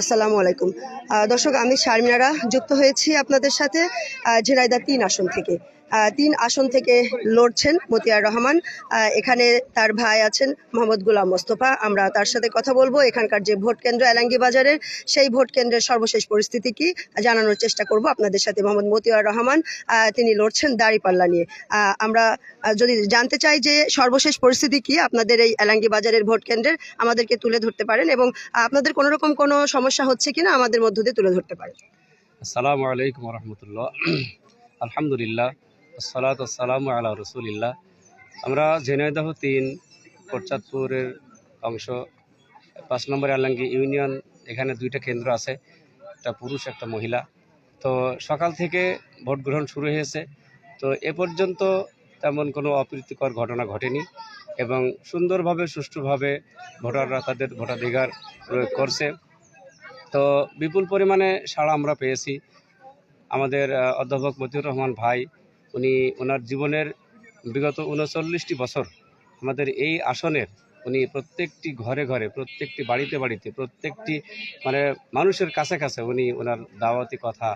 আসসালামু আলাইকুম। দর্শক আমি শারমিনারা যুক্ত হয়েছি আপনাদের সাথে ঝেরাইদা তিন আসন থেকে। তিন আসন থেকে লড়ছেন মতিয়ার রহমান। এখানে তার ভাই আছেন মোহাম্মদ গুলাম মোস্তফা। আমরা তার সাথে কথা বলব। এখানকার যে ভোট কেন্দ্র এলাঙ্গি বাজারের, সেই ভোট কেন্দ্রের সর্বশেষ পরিস্থিতি কি জানানোর চেষ্টা করব আপনাদের সাথে মোহাম্মদ মতিয়ার রহমান। তিনি লড়ছেন দাড়িপাল্লা নিয়ে। আমরা যদি জানতে চাই যে সর্বশেষ পরিস্থিতি কি আপনাদের এই এলাঙ্গি বাজারের ভোট কেন্দ্রের, আমাদেরকে তুলে ধরতে পারেন এবং আপনাদের কোনো রকম কোনো সমস্যা হচ্ছে কিনা আমাদের মধ্য দিয়ে তুলে ধরতে পারেন। আসসালামু আলাইকুম রহমতুল্লাহ। আলহামদুলিল্লাহ সালাত আসসালাম আলা রসুলিল্লাহ আমরা ঝিনাইদহ তিন, কোটচাঁদপুরের অংশ, পাঁচ নম্বর আলাঙ্গি ইউনিয়ন, এখানে দুইটা কেন্দ্র আছে, একটা পুরুষ, একটা মহিলা। তো সকাল থেকে ভোট গ্রহণ শুরু হয়েছে। তো এ পর্যন্ত তেমন কোনো অপ্রীতিকর ঘটনা ঘটেনি এবং সুন্দরভাবে, সুষ্ঠুভাবে ভোটাররা তাদের ভোটাধিকার প্রয়োগ করছে। তো বিপুল পরিমাণে সাড়া আমরা পেয়েছি। আমাদের অধ্যাপক মতিউর রহমান ভাই উনি ওনার জীবনের বিগত উনচল্লিশটি বছর আমাদের এই আসনের উনি প্রত্যেকটি ঘরে ঘরে, প্রত্যেকটি বাড়িতে বাড়িতে, প্রত্যেকটি মানে মানুষের কাছে কাছে উনি ওনার দাওয়াতি কথা,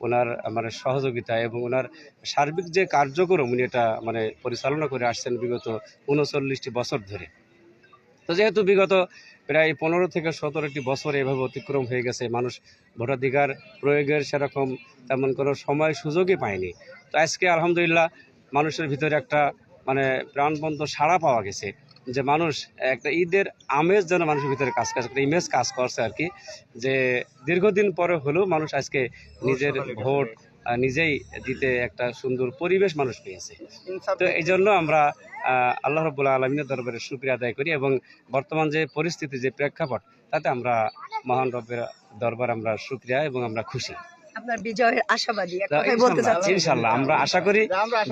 ওনার মানে সহযোগিতা এবং ওনার সার্বিক যে কার্যক্রম উনি এটা মানে পরিচালনা করে আসছেন বিগত উনচল্লিশটি বছর ধরে। তো যেহেতু বিগত প্রায় পনেরো থেকে সতেরোটি বছর এভাবে অতিক্রম হয়ে গেছে, মানুষ ভোটাধিকার প্রয়োগের সেরকম তেমন কোনো সময় সুযোগই পায়নি। তো আজকে আলহামদুলিল্লাহ মানুষের ভিতরে একটা মানে প্রাণবন্ত সাড়া পাওয়া গেছে যে মানুষ একটা ঈদের আমেজ যেন মানুষের ভিতরে কাজ কাজ একটা ইমেজ কাজ করছে আর কি যে দীর্ঘদিন পরে হলেও মানুষ আজকে নিজের ভোট নিজেই দিতে একটা সুন্দর পরিবেশ মানুষ পেয়েছে। তো এই জন্য আমরা আল্লাহ রবুল্লা আলমিনের দরবারে সুক্রিয়া আদায় করি এবং বর্তমান যে পরিস্থিতি যে প্রেক্ষাপট তাতে আমরা মহান রবের দরবার আমরা সুক্রিয়া এবং আমরা খুশি। আপনার বিজয়ের আশাবাদী। এক কথায় বলতে ইনশাল্লাহ- চাচ্ছি। ইনশাল্লাহ আমরা আশা করি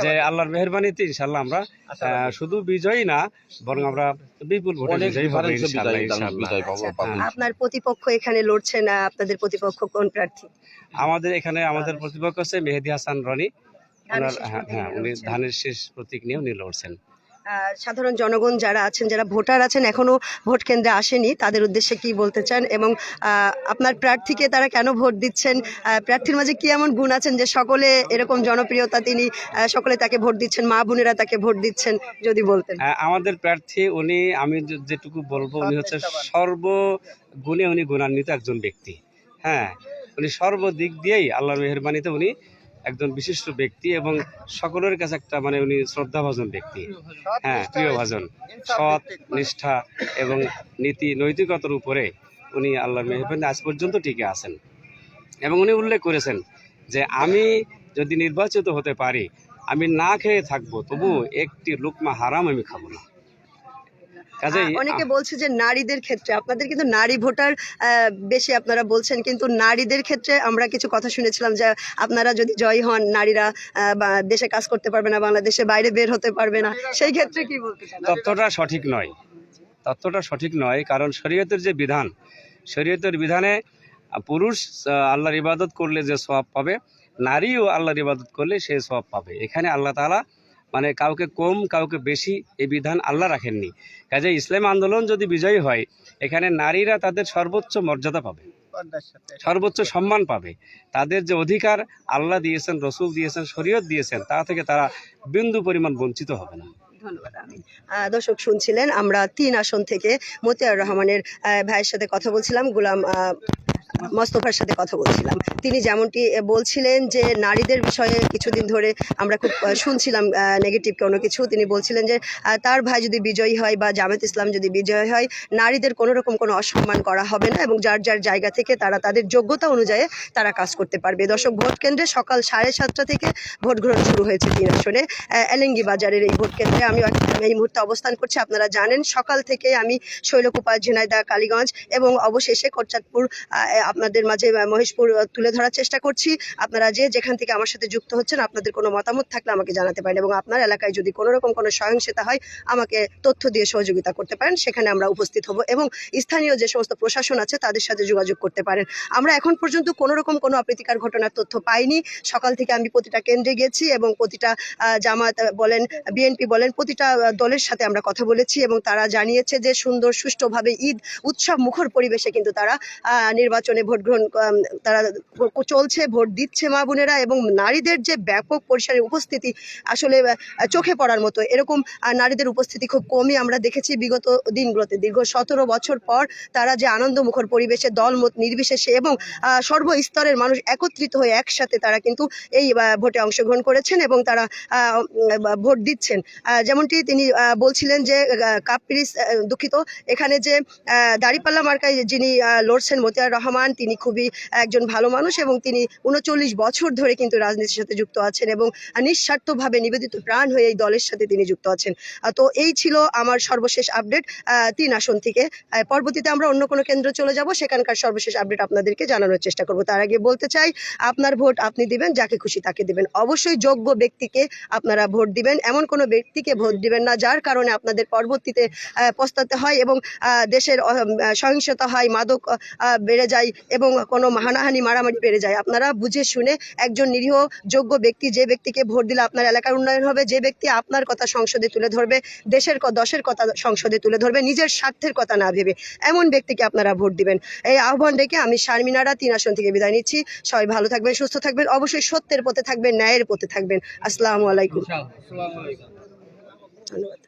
যে আল্লাহর মেহরবানিতে ইনশাল্লাহ আমরা শুধু বিজয়ী না বরং আমরা বিপুল ভোটে বিজয়ী হব পাবো আচ্ছা, আপনার প্রতিপক্ষ এখানে লড়ছে না আপনাদের প্রতিপক্ষ কোন প্রার্থী? আমাদের এখানে আমাদের প্রতিপক্ষ হচ্ছে মেহেদি হাসান রনি। ধানের ওনার হ্যাঁ হ্যাঁ উনি ধানের শেষ প্রতীক নিয়ে উনি লড়ছেন। সাধারণ জনগণ যারা আছেন যারা ভোটার আছেন এখনও ভোট কেন্দ্রে আসেনি তাদের উদ্দেশ্যে কি বলতে চান? এবং আপনার প্রার্থীকে তারা কেন ভোট দিচ্ছেন? প্রার্থীর মাঝে কি এমন গুণ আছেন যে সকলে এরকম জনপ্রিয়তা তিনি সকলে তাকে ভোট দিচ্ছেন মা বোনেরা তাকে ভোট দিচ্ছেন যদি বলতেন? আমাদের প্রার্থী উনি আমি যেটুকু বলব উনি হচ্ছে সর্বগুণে উনি গুণান্বিত একজন ব্যক্তি। হ্যাঁ উনি সর্বদিক দিয়েই আল্লাহর মেহরবানিতে উনি একজন বিশিষ্ট ব্যক্তি এবং সকলের কাছে একটা মানে উনি শ্রদ্ধাভাজন ব্যক্তি। হ্যাঁ প্রিয়ভাজন সৎ নিষ্ঠা এবং নীতি নৈতিকতার উপরে উনি আল্লাহর মেহরবানি আজ পর্যন্ত টিকে আছেন। এবং উনি উল্লেখ করেছেন যে আমি যদি নির্বাচিত হতে পারি আমি না খেয়ে থাকব তবু একটি লুকমা হারাম আমি খাব না। অনেকে বলছে যে নারীদের ক্ষেত্রে আপনাদের কিন্তু নারী ভোটার বেশি আপনারা বলছেন কিন্তু নারীদের ক্ষেত্রে আমরা কিছু কথা শুনেছিলাম যে আপনারা যদি জয়ী হন নারীরা বা দেশে কাজ করতে পারবে না বাংলাদেশে বাইরে বের হতে পারবে না। সেই ক্ষেত্রে কি বলতে চান? তথ্যটা সঠিক নয়। তথ্যটা সঠিক নয় কারণ শরীয়তের যে বিধান শরীয়তের বিধানে পুরুষ আল্লাহর ইবাদত করলে যে সব পাবে নারীও আল্লাহর ইবাদত করলে সে সব পাবে। এখানে আল্লাহ তাআলা মানে কাউকে কম কাউকে বেশি এই বিধান আল্লাহ রাখেননি। কাজে ইসলাম আন্দোলন যদি বিজয়ী হয় এখানে নারীরা তাদের সর্বোচ্চ মর্যাদা পাবে সর্বোচ্চ সম্মান পাবে। তাদের যে অধিকার আল্লাহ দিয়েছেন রসুল দিয়েছেন শরীয়ত দিয়েছেন তা থেকে তারা বিন্দু পরিমাণ বঞ্চিত হবে না। ধন্যবাদ আহ, দর্শক শুনছিলেন আমরা তিন আসন থেকে মতিয়ার রহমানের ভাইয়ের সাথে কথা বলছিলাম গুলাম মোস্তফার সাথে কথা বলছিলাম। তিনি যেমনটি বলছিলেন যে নারীদের বিষয়ে কিছুদিন ধরে আমরা খুব শুনছিলাম নেগেটিভ কোনো কিছু। তিনি বলছিলেন যে তার ভাই যদি বিজয়ী হয় বা জামাত ইসলাম যদি বিজয়ী হয়, নারীদের কোনো রকম কোনো অসম্মান করা হবে না এবং যার যার জায়গা থেকে তারা তাদের যোগ্যতা অনুযায়ী তারা কাজ করতে পারবে। দর্শক, ভোট কেন্দ্রে সকাল সাড়ে সাতটা থেকে ভোট গ্রহণ শুরু হয়েছে তিন আসনে। এলেঙ্গি বাজারের এই ভোট কেন্দ্রে আমি এই মুহূর্তে অবস্থান করছি। আপনারা জানেন, সকাল থেকে আমি শৈলকুপা ঝিনাইদা কালীগঞ্জ এবং অবশেষে কোটচাঁদপুর আপনাদের মাঝে মহেশপুর তুলে ধরার চেষ্টা করছি। আপনারা যে যেখান থেকে আমার সাথে যুক্ত হচ্ছেন, আপনাদের কোনো মতামত থাকলে আমাকে জানাতে পারেন এবং আপনার এলাকায় যদি কোনো রকম কোনো সহিংসতা হয়, আমাকে তথ্য দিয়ে সহযোগিতা করতে পারেন। সেখানে আমরা উপস্থিত হব এবং স্থানীয় যে সমস্ত প্রশাসন আছে, তাদের সাথে যোগাযোগ করতে পারেন। আমরা এখন পর্যন্ত কোনো রকম কোনো অপ্রীতিকর ঘটনার তথ্য পাইনি। সকাল থেকে আমি প্রতিটা কেন্দ্রে গেছি এবং প্রতিটা জামাত বলেন, বিএনপি বলেন, প্রতিটা দলের সাথে আমরা কথা বলেছি এবং তারা জানিয়েছে যে সুন্দর সুষ্ঠুভাবে ঈদ উৎসব মুখর পরিবেশে কিন্তু তারা নির্বাচন আসনে ভোট গ্রহণ তারা চলছে ভোট দিচ্ছে মা বোনেরা এবং নারীদের যে ব্যাপক পরিসরে উপস্থিতি আসলে চোখে পড়ার মতো। এরকম নারীদের উপস্থিতি খুব কমই আমরা দেখেছি বিগত দিনগুলোতে। দীর্ঘ সতেরো বছর পর তারা যে আনন্দমুখর পরিবেশে দলমত নির্বিশেষে এবং সর্বস্তরের মানুষ একত্রিত হয়ে একসাথে তারা কিন্তু এই ভোটে অংশগ্রহণ করেছেন এবং তারা ভোট দিচ্ছেন। যেমনটি তিনি বলছিলেন যে আহ, কাপ দুঃখিত। এখানে যে দাড়িপাল্লা মার্কায় যিনি লড়ছেন মতিয়ার রহমান তিনি খুবই একজন ভালো মানুষ এবং তিনি উনচল্লিশ বছর ধরে কিন্তু রাজনীতির সাথে যুক্ত আছেন এবং নিঃস্বার্থভাবে নিবেদিত প্রাণ হয়ে এই দলের সাথে তিনি যুক্ত আছেন। তো এই ছিল আমার সর্বশেষ আপডেট তিন আসন থেকে। পরবর্তীতে আমরা অন্য কোনো কেন্দ্র চলে যাব, সেখানকার সর্বশেষ আপডেট আপনাদেরকে জানানোর চেষ্টা করব। তার আগে বলতে চাই, আপনার ভোট আপনি দিবেন, যাকে খুশি তাকে দিবেন। অবশ্যই যোগ্য ব্যক্তিকে আপনারা ভোট দিবেন, এমন কোনো ব্যক্তিকে ভোট দিবেন না, যার কারণে আপনাদের পরবর্তীতে পস্তাতে হয় এবং দেশের সহিংসতা হয়, মাদক বেড়ে যায় এবং কোনো হানাহানি মারামারি বেড়ে যায়। আপনারা বুঝে শুনে একজন নিরীহ যোগ্য ব্যক্তি যে ব্যক্তিকে ভোট দিলে আপনার এলাকার উন্নয়ন হবে যে ব্যক্তি আপনার কথা সংসদে তুলে ধরবে দেশের দশের কথা সংসদে তুলে ধরবে নিজের স্বার্থের কথা না ভেবে এমন ব্যক্তিকে আপনারা ভোট দিবেন। এই আহ্বান রেখে আমি শারমিনারা তিন আসন থেকে বিদায় নিচ্ছি। সবাই ভালো থাকবেন সুস্থ থাকবেন অবশ্যই সত্যের পথে থাকবেন ন্যায়ের পথে থাকবেন। আসসালামু আলাইকুম। ধন্যবাদ।